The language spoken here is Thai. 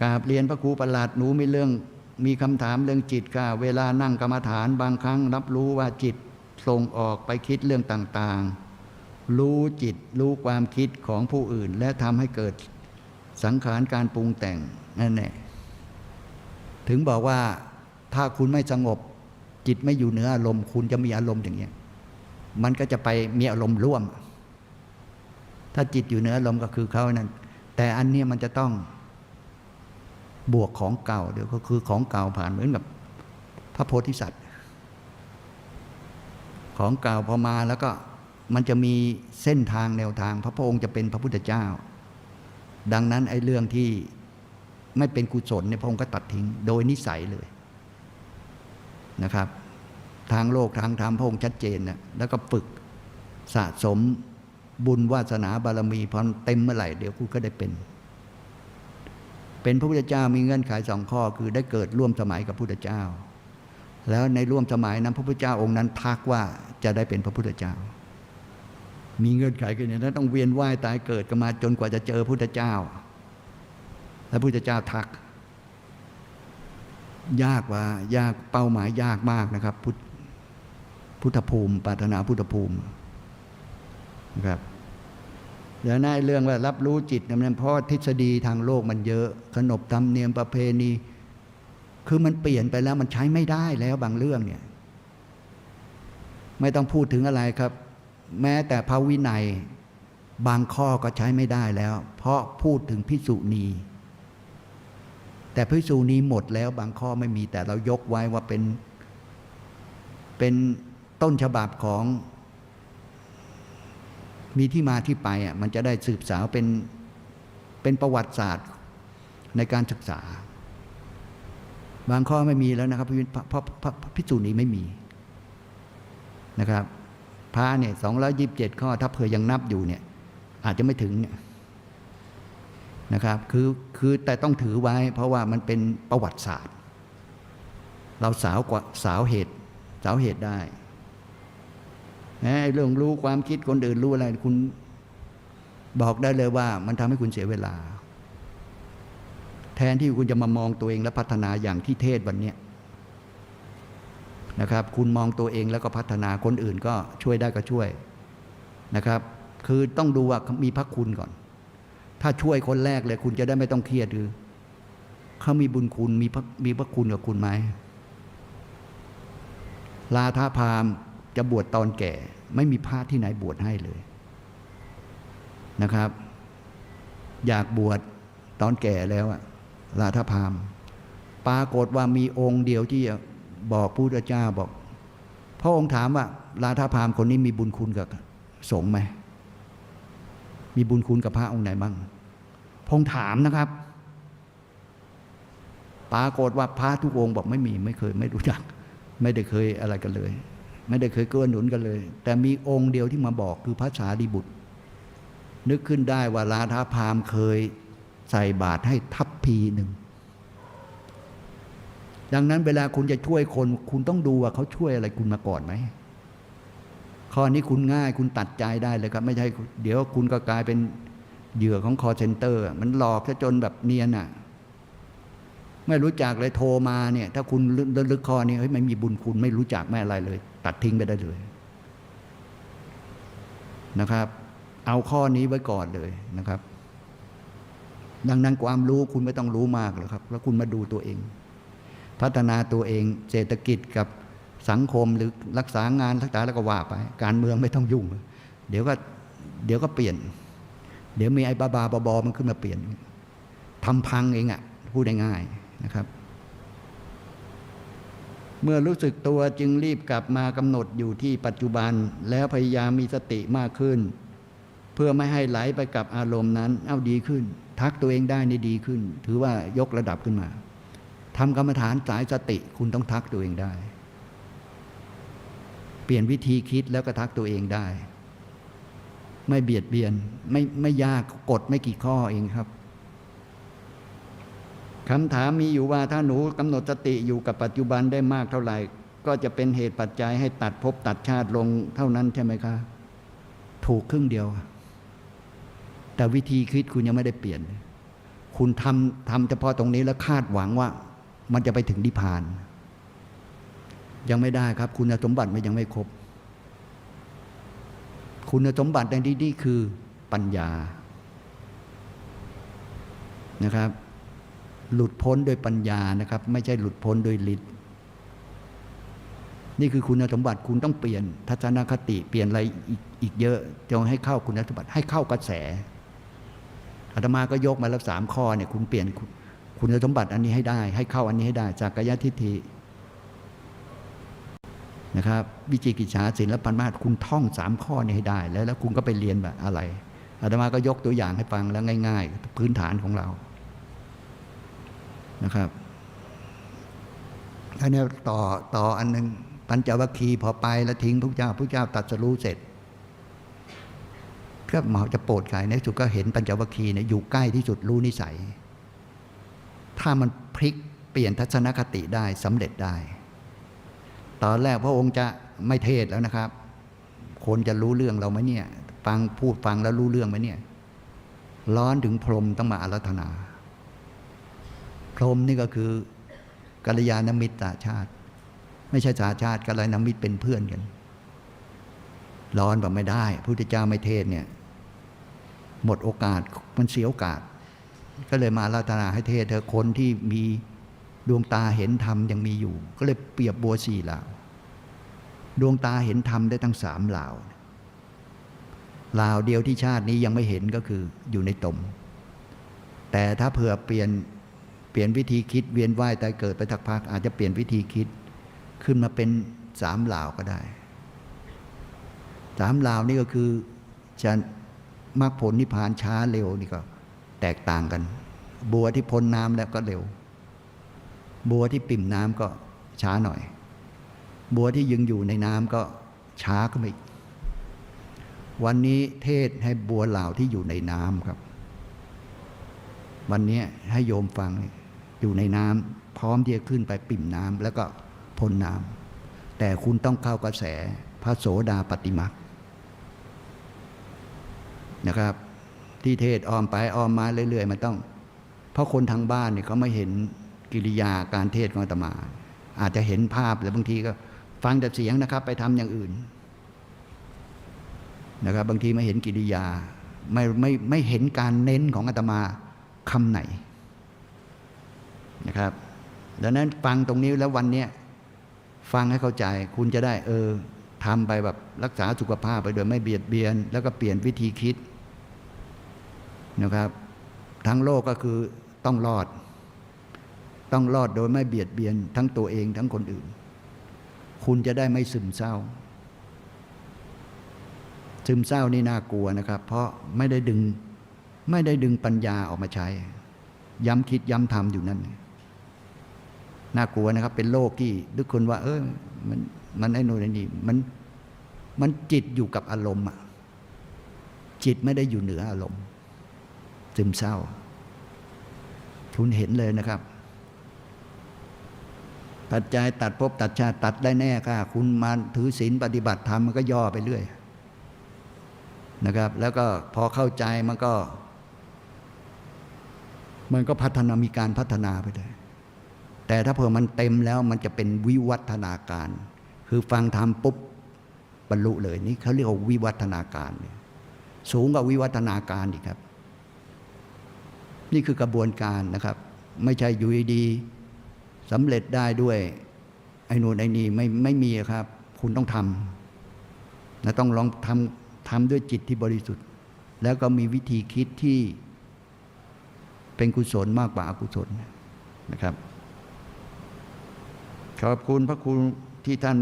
กราบเรียนพระครูประหลัดหนูมีเรื่องมีคำถามเรื่องจิตค่ะ เวลานั่งกรรมฐานบางครั้ง รับรู้ว่าจิตส่งออกไปคิดเรื่องต่างๆ รู้จิตรู้ความคิดของผู้อื่น และทำให้เกิดสังขารการปรุงแต่งนั่นแหละถึงบอกว่าถ้าคุณไม่สงบ จิตไม่อยู่เหนืออารมณ์ คุณจะมีอารมณ์อย่างเงี้ยมันก็จะไปมีอารมณ์ร่วม ถ้าจิตอยู่เหนืออารมณ์ก็คือเขานั่นแต่อันนี้มันจะต้อง บวกของเก่าเดี๋ยวก็คือของเก่าผ่านเหมือนกับพระโพธิสัตว์ ของเก่าพอมาแล้วก็มันจะมีเส้นทางแนวทาง พระพองค์จะเป็นพระพุทธเจ้า ดังนั้นไอ้เรื่องที่ไม่เป็นกุศลเนี่ยพระองค์ก็ตัดทิ้งโดยนิสัยเลยนะครับ ทางโลกทางธรรมพระองค์ชัดเจนนะแล้วก็ฝึกสะสมบุญวาสนาบารมีพอเต็มเมื่อไหร่เดี๋ยวคุณก็ได้เป็น เป็นพระพุทธเจ้ามีเงื่อนไขสองข้อ คือได้เกิดร่วมสมัยกับพระพุทธเจ้า แล้วในร่วมสมัยนั้นพระพุทธเจ้าองค์นั้นทักว่าจะได้เป็นพระพุทธเจ้า มีเงื่อนไขกันอย่างนั้นต้องเวียนว่ายตายเกิดกันมาจนกว่าจะเจอพระพุทธเจ้า แล้วพระพุทธเจ้าทัก ยากว่ายากเป้าหมายยากมากนะครับ พุทธพุทธภูมิปรารถนาพุทธภูมินะครับ แล้วน่าเรื่องว่ารับรู้จิตเนยมันเพราะทฤษฎีทางโลกมันเยอะ ขนบธรรมเนียมประเพณี คือมันเปลี่ยนไปแล้วมันใช้ไม่ได้แล้วบางเรื่องเนี่ย ไม่ต้องพูดถึงอะไรครับ แม้แต่พระวินัย บางข้อก็ใช้ไม่ได้แล้ว เพราะพูดถึงพิสุนีแต่พิสูนีหมดแล้วบางข้อไม่มีแต่เรายกไว้ว่าเป็น เป็นต้นฉบับของ มีที่มาที่ไปอะมันจะได้สืบสาวเป็นเป็นประวัติศาสตร์ในการศึกษา บางข้อไม่มีแล้วนะครับเพราะพิสูจนีไม่มีนะครับพระเนี่ยสองร้อยิบเจ็ดข้อ ถ้าเผื่อยังนับอยู่เนี่ย อาจจะไม่ถึงเนี่ยนะครับคือคือแต่ต้องถือไว้ เพราะว่ามันเป็นประวัติศาสตร์ เราสาวกว่าสาวเหตุสาวเหตุได้ เรื่องรู้ความคิดคนอื่นรู้อะไร คุณบอกได้เลยว่า มันทำให้คุณเสียเวลา แทนที่คุณจะมามองตัวเองและพัฒนาอย่างที่เทศวันนี้นะครับ คุณมองตัวเองแล้วก็พัฒนาคนอื่นก็ช่วยได้ก็ช่วยนะครับ คือต้องดูว่ามีพระคุณก่อน ถ้าช่วยคนแรกเลยคุณจะได้ไม่ต้องเครียดหรือเขามีบุญคุณมีพระมีพระคุณกับคุณไหมลาทาพาม จะบวชตอนแก่ ไม่มีพระที่ไหนบวชให้เลยนะครับ อยากบวชตอนแก่แล้วอะลาทาพามปรากฏว่ามีองค์เดียวที่บอกพระพุทธเจ้าบอก พระองค์ถามว่าลาทาพามคนนี้มีบุญคุณกับสงฆ์ไหมมีบุญคุณกับพระองค์ไหนบ้างพงถามนะครับ ปรากฏว่าพระทุกองค์บอกไม่มีไม่เคยไม่รู้จัก ไม่ได้เคยอะไรกันเลย ไม่ได้เคยเกื้อหนุนกันเลย แต่มีองค์เดียวที่มาบอกคือพระสารีบุตร นึกขึ้นได้ว่าลาทาพามเคยใส่บาตรให้ทัพพีหนึ่ง ดังนั้นเวลาคุณจะช่วยคน คุณต้องดูว่าเขาช่วยอะไรคุณมาก่อนไหมข้อนี้คุณง่ายคุณตัดใจได้เลยครับ ไม่ใช่เดี๋ยวคุณก็กลายเป็นเหยื่อของคอเซนเตอร์ มันหลอกซะจนแบบเนียนอะ ไม่รู้จักเลยโทรมาเนี่ย ถ้าคุณลึกคอนี้เฮ้ยไม่มีบุญคุณไม่รู้จักไม่อะไรเลย ตัดทิ้งไปได้เลยนะครับ เอาข้อนี้ไว้ก่อนเลยนะครับ ดังนั้นความรู้คุณไม่ต้องรู้มากหรอกครับ แล้วคุณมาดูตัวเอง พัฒนาตัวเองเศรษฐกิจกับสังคมหรือรักษางานรักษาแล้วก็ว่าไป การเมืองไม่ต้องยุ่ง เดี๋ยวก็เดี๋ยวก็เปลี่ยน เดี๋ยวมีไอ้บาบาบอบอมันขึ้นมาเปลี่ยนทำพังเองอะ่ะพูดง่ายๆนะครับ เมื่อรู้สึกตัวจึงรีบกลับมากำหนดอยู่ที่ปัจจุบัน แล้วพยายามมีสติมากขึ้น เพื่อไม่ให้ไหลไปกับอารมณ์นั้น เอาดีขึ้น ทักตัวเองได้นี่ดีขึ้น ถือว่ายกระดับขึ้นมาทำกรรมฐานสายสติคุณต้องทักตัวเองได้ เปลี่ยนวิธีคิดแล้วก็ทักตัวเองได้ ไม่เบียดเบียนไม่ไม่ยากกดไม่กี่ข้อเองครับ คำถามมีอยู่ว่าถ้าหนูกำหนดสติอยู่กับปัจจุบันได้มากเท่าไหร่ ก็จะเป็นเหตุปัจจัยให้ตัดภพตัดชาติลงเท่านั้นใช่ไหมคะ ถูกครึ่งเดียว แต่วิธีคิดคุณยังไม่ได้เปลี่ยน คุณทำทำเฉพาะตรงนี้แล้วคาดหวังว่า มันจะไปถึงนิพพาน ยังไม่ได้ครับ คุณสมบัติมันยังไม่ครบ คุณสมบัติในที่นี้คือปัญญานะครับ หลุดพ้นโดยปัญญานะครับ ไม่ใช่หลุดพ้นโดยฤทธิ์นี่คือคุณสมบัติคุณต้องเปลี่ยน ทัศนคติเปลี่ยนอะไรอีกอีกเยอะจงให้เข้าคุณสมบัติให้เข้ากระแสอาตมาก็ยกมาแล้วสามข้อเนี่ยคุณเปลี่ยนคุณสมบัติอันนี้ให้ได้ ให้เข้าอันนี้ให้ได้ จากกายทิฏฐินะครับ วิจิกิจฉาศีลและปัญมาสคุณท่องสามข้อนี้ให้ได้ แล้วแล้วคุณก็ไปเรียนแบบอะไรอาตมาก็ยกตัวอย่างให้ฟังแล้วง่าย ๆ พื้นฐานของเรา นะครับอันนี้ต่อต่ออันหนึ่งปัญจวัคคีย์พอไปแล้วทิ้งพระเจ้าพระเจ้าตรัสรู้เสร็จก็หมาจะโปรดใครในสุดก็เห็นปัญจวัคคีย์เนี่ยอยู่ใกล้ที่สุดรู้นิสัย ถ้ามันพลิกเปลี่ยนทัศนคติได้สำเร็จได้ ตอนแรกพระองค์จะไม่เทศแล้วนะครับ คนจะรู้เรื่องเราไหมเนี่ย ฟังพูดฟังแล้วรู้เรื่องไหมเนี่ย ร้อนถึงพรมต้องมาอารัธนา พรหมนี่ก็คือกัลยาณมิตรสาชาติ ไม่ใช่สาชาติกัลยาณมิตรเป็นเพื่อนกัน ร้อนแบบไม่ได้พุทธเจ้าไม่เทศเนี่ย หมดโอกาสมันเสียโอกาส ก็เลยมาอาราธนาให้เทศเธอคนที่มีดวงตาเห็นธรรมยังมีอยู่ ก็เลยเปรียบบัวสี่เหล่า ดวงตาเห็นธรรมได้ทั้งสามเหล่าเหล่าเดียวที่ชาตินี้ยังไม่เห็นก็คืออยู่ในตม แต่ถ้าเผื่อเปลี่ยน ปลี่ยนวิธีคิดเวียนว่ายตายเกิดไปทักพักอาจจะเปลี่ยนวิธีคิด ขึ้นมาเป็นสามเหล่าก็ได้สามเหล่านี่ก็คือจะมรรคผลนิพพานช้าเร็วนี่ก็แตกต่างกัน บัวที่พ้นน้ำแล้วก็เร็ว บัวที่ปิ่มน้ำก็ช้าหน่อย บัวที่ยังอยู่ในน้ำก็ช้าก็ไม่วันนี้เทศให้บัวเหล่าที่อยู่ในน้ำครับ วันนี้ให้โยมฟังนี่ อยู่ในน้ำพร้อมที่จะขึ้นไปปิ่มน้ำแล้วก็พ้นน้ำแต่คุณต้องเข้ากระแสพระโสดาปฏิมักนะครับ ที่เทศออมไปออมมาเรื่อยๆมันต้อง เพราะคนทางบ้านเนี่ยเขาไม่เห็นกิริยาการเทศของอาตมา อาจจะเห็นภาพหรือบางทีก็ฟังแต่เสียงนะครับ ไปทำอย่างอื่นนะครับบางทีไม่เห็นกิริยา ไม่ไม่ไม่เห็นการเน้นของอาตมาคำไหน นะครับ ดังนั้นฟังตรงนี้แล้ววันเนี้ยฟังให้เข้าใจคุณจะได้เออทำไปแบบรักษาสุขภาพไปโดยไม่เบียดเบียน แล้วก็เปลี่ยนวิธีคิดนะครับ ทั้งโลกก็คือต้องรอด ต้องรอดโดยไม่เบียดเบียน ทั้งตัวเองทั้งคนอื่น คุณจะได้ไม่ซึมเศร้า ซึมเศร้านี่น่ากลัวนะครับ เพราะไม่ได้ดึงไม่ได้ดึงปัญญาออกมาใช้ ย้ำคิดย้ำทำอยู่นั่น น่ากลัวนะครับ เป็นโลกที่ทุกคนว่า เออมันมันไอ้โน่นไอ้นี่มันมันจิตอยู่กับอารมณ์อะจิตไม่ได้อยู่เหนืออารมณ์ซึมเศร้าคุณเห็นเลยนะครับตัดใจตัดภพตัดชาติตัดได้แน่ค่ะ คุณมาถือศีลปฏิบัติธรรมมันก็ย่อไปเรื่อยนะครับ แล้วก็พอเข้าใจมันก็ มันก็พัฒนามีการพัฒนาไปเลย แต่ถ้าเผื่อมันเต็มแล้วมันจะเป็นวิวัฒนาการ คือฟังธรรมปุ๊บบรรลุเลยนี่เขาเรียกว่าวิวัฒนาการเนี่ยสูงกว่าวิวัฒนาการอีกครับ นี่คือกระบวนการนะครับ ไม่ใช่อยู่ดีๆสำเร็จได้ด้วยไอ้นู่นไอ้นี่ไม่ไม่มีครับ คุณต้องทำนะต้องลองทำทำด้วยจิตที่บริสุทธิ์ แล้วก็มีวิธีคิดที่เป็นกุศลมากกว่าอกุศลนะครับ ขอบคุณพระคุณที่ท่าน